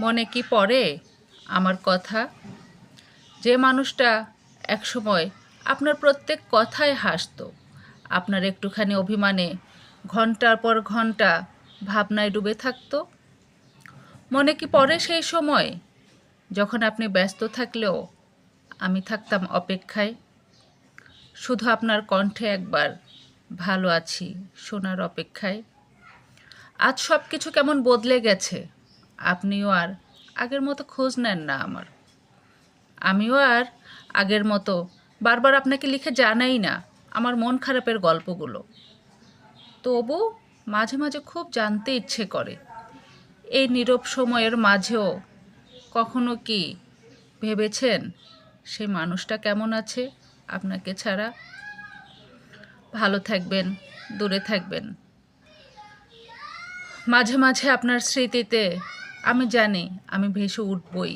মনে কি পড়ে আমার কথা? যে মানুষটা একসময় আপনার প্রত্যেক কথায় হাসত, আপনার একটুখানি অভিমানে ঘণ্টার পর ঘণ্টা ভাবনায় ডুবে থাকত? মনে কি পড়ে সেই সময় যখন আপনি ব্যস্ত থাকলেও আমি থাকতাম অপেক্ষায়? শুধু আপনার কণ্ঠে একবার ভালো আছি শোনার অপেক্ষায়। আজ সব কিছু কেমন বদলে গেছে? আপনিও আর আগের মতো খোঁজ নেন না আমার। আমিও আর আগের মতো বারবার আপনাকে লিখে জানাই না আমার মন খারাপের গল্পগুলো। তবু মাঝে মাঝে খুব জানতে ইচ্ছে করে। এই নীরব সময়ের মাঝেও কখনো কি ভেবেছেন সেই মানুষটা কেমন আছে আপনাকে ছাড়া? ভালো থাকবেন, দূরে থাকবেন। মাঝে মাঝে আপনার স্মৃতিতে আমি জানি আমি ভেসে উঠবই।